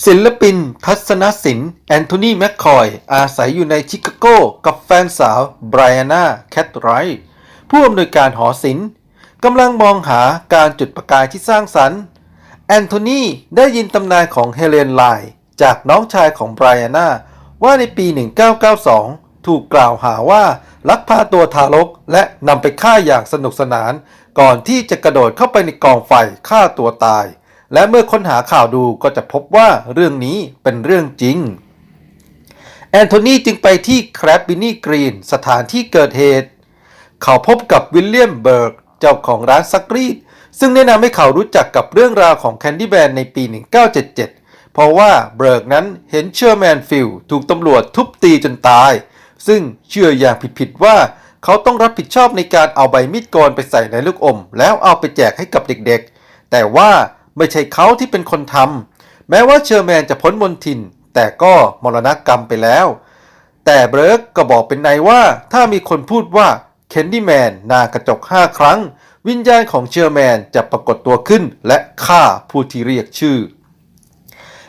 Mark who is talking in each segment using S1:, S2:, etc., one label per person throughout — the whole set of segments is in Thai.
S1: ศิลปิน ทัศนศิลป์แอนโทนีแมคคอย อาศัยอยู่ในชิคาโกกับแฟนสาวไบรอาน่าแคทไรท์ผู้อำนวยการหอศิลป์กำลังมองหาการจุดประกายที่สร้างสรรค์ แอนโทนีได้ยินตำนานของเฮเลนไลจากน้องชายของไบรอาน่าว่าในปี 1992 ถูกกล่าวหาว่าลักพาตัวทารกและนำไปฆ่าอย่างสนุกสนาน ก่อนที่จะกระโดดเข้าไปในกองไฟฆ่าตัวตาย และเมื่อค้นหาข่าวดูก็จะพบว่าเรื่องนี้เป็นเรื่องจริง แอนโทนีจึงไปที่แครบบินี่กรีนสถานที่เกิดเหตุ เขาพบกับวิลเลียมเบิร์ก เจ้าของร้านซักรีด ซึ่งแนะนำให้เขารู้จักกับเรื่องราวของแคนดี้แบนในปี 1977 เพราะว่าเบิร์กนั้นเห็นเชอร์แมนฟิลถูกตำรวจทุบตีจนตาย ซึ่งเชื่ออย่างผิดๆว่าเขาต้องรับผิดชอบในการเอาใบมีดโกนไปใส่ในลูกอม แล้วเอาไปแจกให้กับเด็กๆ แต่ว่า ไม่ใช่เขาที่เป็นคนทำแม้ว่าเชอร์แมนจะพ้นมนทิน แต่ก็มรณกรรมไปแล้ว แต่เบิร์กก็บอกเป็นในว่าถ้ามีคนพูดว่าเคนดี้แมนนากระจก5ครั้ง วิญญาณของเชอร์แมนจะปรากฏตัวขึ้นและฆ่าผู้ที่เรียกชื่อ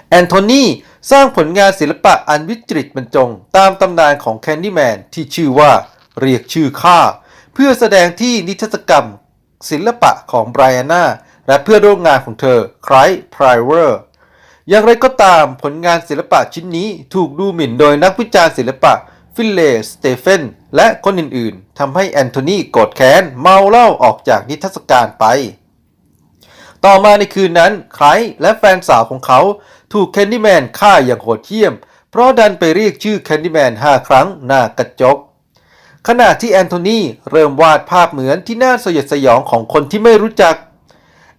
S1: แอนโทนีสร้างผลงานศิลปะอันวิจิตรบรรจง ตามตำนานของแคนดี้แมนที่ชื่อว่าเรียกชื่อข้าเพื่อแสดงที่นิทรรศกรรม ศิลปะของไบรอาน่า และเพื่อนร่วมงานของเธอไครไพรเวอร์อย่างไรก็ตามผลงานศิลปะชิ้นนี้ถูกดูหมิ่นโดยนักวิจารณ์ศิลปะฟิลเลสเตเฟนและคนอื่นๆทำให้แอนโทนีโกรธแค้นเมาเหล้าออกจากนิทรรศการไป ต่อมาในคืนนั้นไครและแฟนสาวของเขาถูกแคนดี้แมนฆ่าอย่างโหดเหี้ยม เพราะดันไปเรียกชื่อแคนดี้แมน5ครั้งหน้ากระจกขณะที่แอนโทนีเริ่มวาดภาพเหมือนที่น่าสยดสยองของคนที่ไม่รู้จัก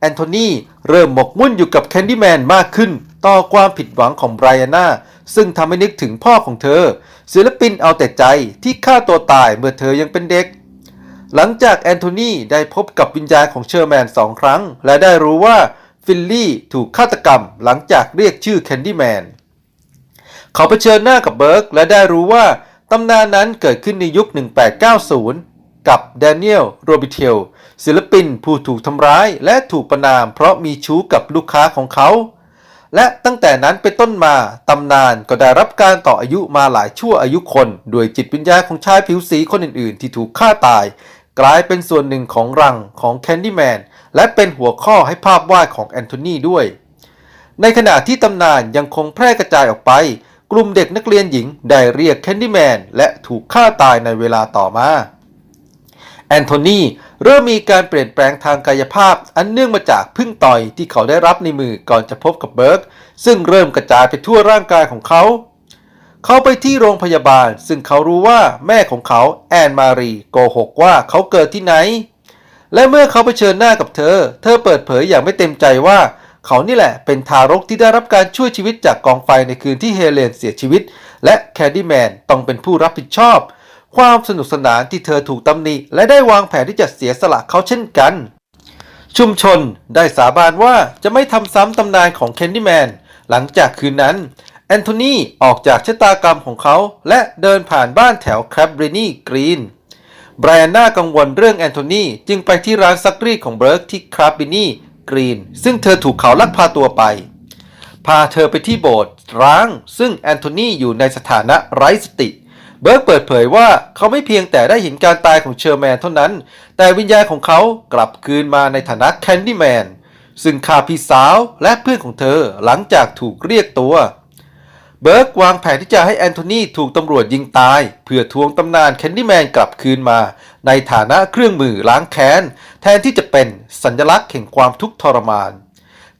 S1: แอนโทนีเริ่มหมกมุ่นอยู่กับแคนดี้แมนมากขึ้น ต่อความผิดหวังของไบรอาน่าซึ่งทำให้นึกถึงพ่อของเธอ ศิลปินเอาแต่ใจที่ฆ่าตัวตายเมื่อเธอยังเป็นเด็ก หลังจากแอนโทนีได้พบกับวิญญาณของเชอร์แมนสองครั้ง และได้รู้ว่าฟิลลี่ถูกฆาตกรรมหลังจากเรียกชื่อแคนดี้แมนเขาเผชิญหน้ากับเบิร์กและได้รู้ว่าตำนานนั้นเกิดขึ้นในยุค 1890 กับแดเนียลโรบิเทลศิลปินผู้ถูกทำร้ายและถูกประนามเพราะมีชู้กับลูกค้าของเขา และตั้งแต่นั้นเป็นต้นมา ตำนานก็ได้รับการต่ออายุมาหลายชั่วอายุคนด้วยจิตวิญญาณของชายผิวสีคนอื่นๆ ที่ถูกฆ่าตาย กลายเป็นส่วนหนึ่งของรังของแคนดี้แมนและเป็นหัวข้อให้ภาพวาดของแอนโทนีด้วย ในขณะที่ตำนานยังคงแพร่กระจายออกไป กลุ่มเด็กนักเรียนหญิงได้เรียกแคนดี้แมนและถูกฆ่าตายในเวลาต่อมา แอนโทนีเริ่มมีการเปลี่ยนแปลงทางกายภาพ อันเนื่องมาจากพึ่งต่อยที่เขาได้รับในมือก่อนจะพบกับเบิร์กซึ่งเริ่มกระจายไปทั่วร่างกายของเขา เขาไปที่โรงพยาบาล ซึ่งเขารู้ว่าแม่ของเขาแอนมารีโกหกว่าเขาเกิดที่ไหน และเมื่อเขาไปเชิญหน้ากับเธอ เธอเปิดเผยอย่างไม่เต็มใจว่าเขานี่แหละเป็นทารกที่ได้รับการช่วยชีวิตจากกองไฟในคืนที่เฮเลนเสียชีวิต และแคนดี้แมนต้องเป็นผู้รับผิดชอบ ความสนุกสนานที่เธอถูกตำหนิและได้วางแผนที่จะเสียสละเขาเช่นกัน ชุมชนได้สาบานว่าจะไม่ทำซ้ำตำนานของแคนดี้แมนหลังจากคืนนั้น แอนโทนีออกจากชะตากรรมของเขา และเดินผ่านบ้านแถวแครบรินีกรีนไบรอันน่ากังวลเรื่องแอนโทนีจึงไปที่ร้านซักรีดของเบิร์กที่คราบบินีกรีน ซึ่งเธอถูกเขาลักพาตัวไป พาเธอไปที่โบสถ์ร้าง ซึ่งแอนโทนีอยู่ในสถานะไร้สติ เบิร์กเปิดเผยว่าเขาไม่เพียงแต่ได้เห็นการตายของเชอร์แมนเท่านั้น แต่วิญญาณของเขากลับคืนมาในฐานะแคนดี้แมนซึ่งฆ่าพี่สาวและเพื่อนของเธอหลังจากถูกเรียกตัว เบิร์กวางแผนที่จะให้แอนโทนีถูกตำรวจยิงตาย เพื่อทวงตำนานแคนดี้แมนกลับคืนมา ในฐานะเครื่องมือล้างแค้น แทนที่จะเป็นสัญลักษณ์แห่งความทุกข์ทรมาน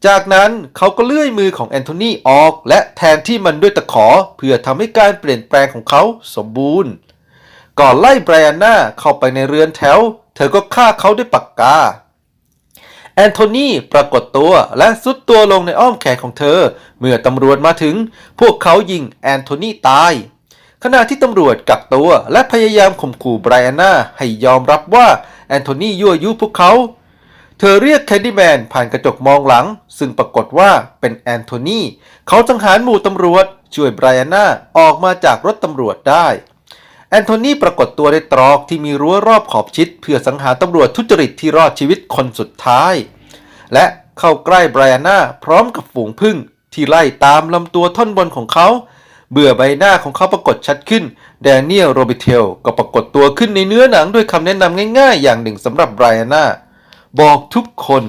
S1: จากนั้นเขาก็เลื่อยมือของแอนโทนีออก และแทนที่มันด้วยตะขอ เพื่อทำให้การเปลี่ยนแปลงของเขาสมบูรณ์ ก่อนไล่ไบรอันน่าเข้าไปในเรือนแถว เธอก็ฆ่าเขาด้วยปากกา แอนโทนีปรากฏตัวและซุดตัวลงในอ้อมแขนของเธอ เมื่อตำรวจมาถึง พวกเขายิงแอนโทนีตาย ขณะที่ตำรวจกักตัวและพยายามข่มขู่ไบรอันน่าให้ยอมรับว่าแอนโทนียั่วยุพวกเขา เธอเรียกแคนดี้แมนผ่านกระจกมองหลัง ซึ่งปรากฏว่าเป็นแอนโทนีเขาสังหารหมู่ตำรวจ ช่วยไบรอันน่าออกมาจากรถตำรวจได้ แอนโทนีปรากฏตัวในตรอกที่มีรั้วรอบขอบชิด เพื่อสังหารตำรวจทุจริตที่รอดชีวิตคนสุดท้าย และเข้าใกล้ไบรอันน่าพร้อมกับฝูงพึ่ง ที่ไล่ตามลำตัวท่อนบนของเขา เบื่อใบหน้าของเขาปรากฏชัดขึ้นแดเนียลโรบิเทลก็ปรากฏตัวขึ้นในเนื้อหนังด้วยคำแนะนำง่าย ๆ อย่างหนึ่งสำหรับไบรอาน่า บอกทุกคน